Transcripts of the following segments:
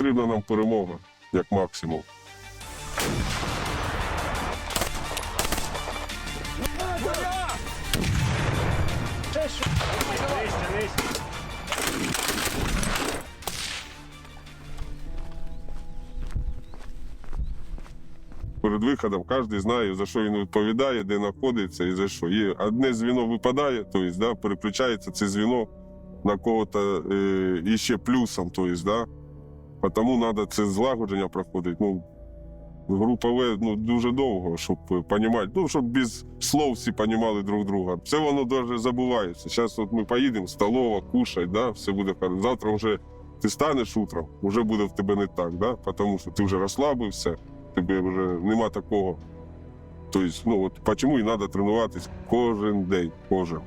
Потрібна нам перемога, як максимум. Перед виходом кожен знає, за що він відповідає, де знаходиться і за що. Є одне звіно випадає, тобто, да, переключається це звіно на кого-то е, іще плюсом, тобто, да. Тому треба це злагодження проходити. Ну, група В ну, дуже довго, щоб розуміти, ну, щоб без слов всі розуміли друг друга. Все воно дуже забувається. Зараз от ми поїдемо, столова, кушай, да, все буде хорошо. Завтра вже ти станеш утром, вже буде в тебе не так, да, тому що ти вже розслабився, тебе вже нема такого. Тобто, ну от чому і треба тренуватись кожен день, кожен.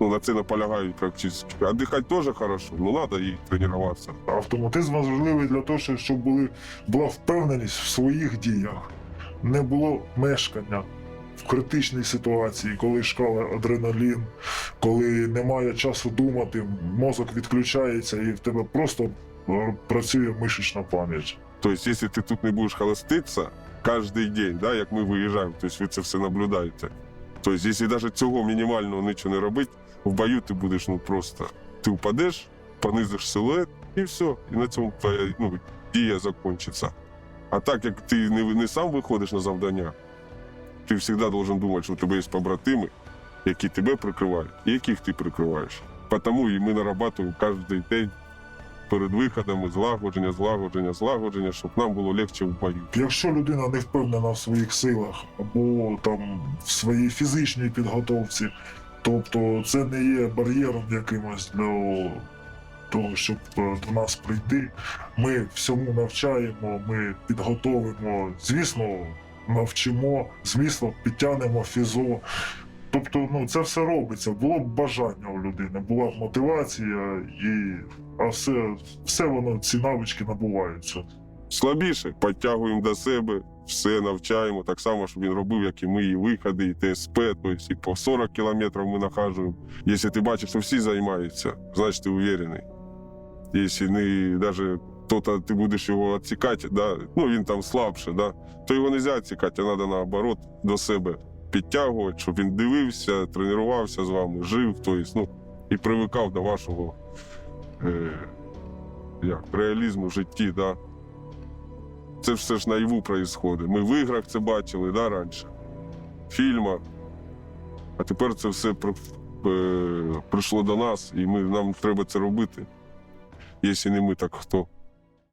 Ну, на це наполягають практично. А дихати теж хорошо, ну треба і тренуватися. Автоматизм важливий для того, щоб- щоб були, була впевненість в своїх діях, не було мешкання в критичній ситуації, коли шкала адреналін, коли немає часу думати, мозок відключається і в тебе просто е, працює мишечна пам'ять. Тобто, якщо ти тут не будеш холоститися кожен день, да, як ми виїжджаємо, тобто ви це все наблюдаєте. Тобто, якщо навіть цього мінімального нічого не робити, в бою ти будеш ну просто. Ти впадеш, понизиш силует і все. І на цьому твоя ну, дія закінчиться. А так як ти не, не сам виходиш на завдання, ти завжди должен думати, що у тебе є побратими, які тебе прикривають, і яких ти прикриваєш. Тому і ми нарабатуємо кожен день перед виходами злагодження, злагодження, злагодження, щоб нам було легше в бою. Якщо людина не впевнена в своїх силах або там в своїй фізичній підготовці, тобто це не є бар'єром якимось для того, щоб е, до нас прийти. Ми всьому навчаємо, ми підготовимо, звісно, навчимо, звісно, підтягнемо фізо. Тобто, ну це все робиться. Було б бажання у людини, була б мотивація, і а все, все воно, ці навички набуваються. Слабіше підтягуємо до себе, все навчаємо, так само, щоб він робив, як і ми, і виходи, і ТСП, тобто і по 40 кілометрів ми нахажуємо. Якщо ти бачиш, що всі займаються, значить ти уверений. Якщо не навіть хто-то ти будеш його відсікати, да, ну він там слабше, да, то його не можна відсікати, а треба наоборот до себе підтягувати, щоб він дивився, тренувався з вами, жив, тобто, ну, і привикав до вашого е, як, реалізму в житті. Да. Це все ж наяву проїсходить. Ми в іграх це бачили да, раніше, в фільмах. А тепер це все при, е, прийшло до нас, і ми, нам треба це робити. Якщо не ми, так хто?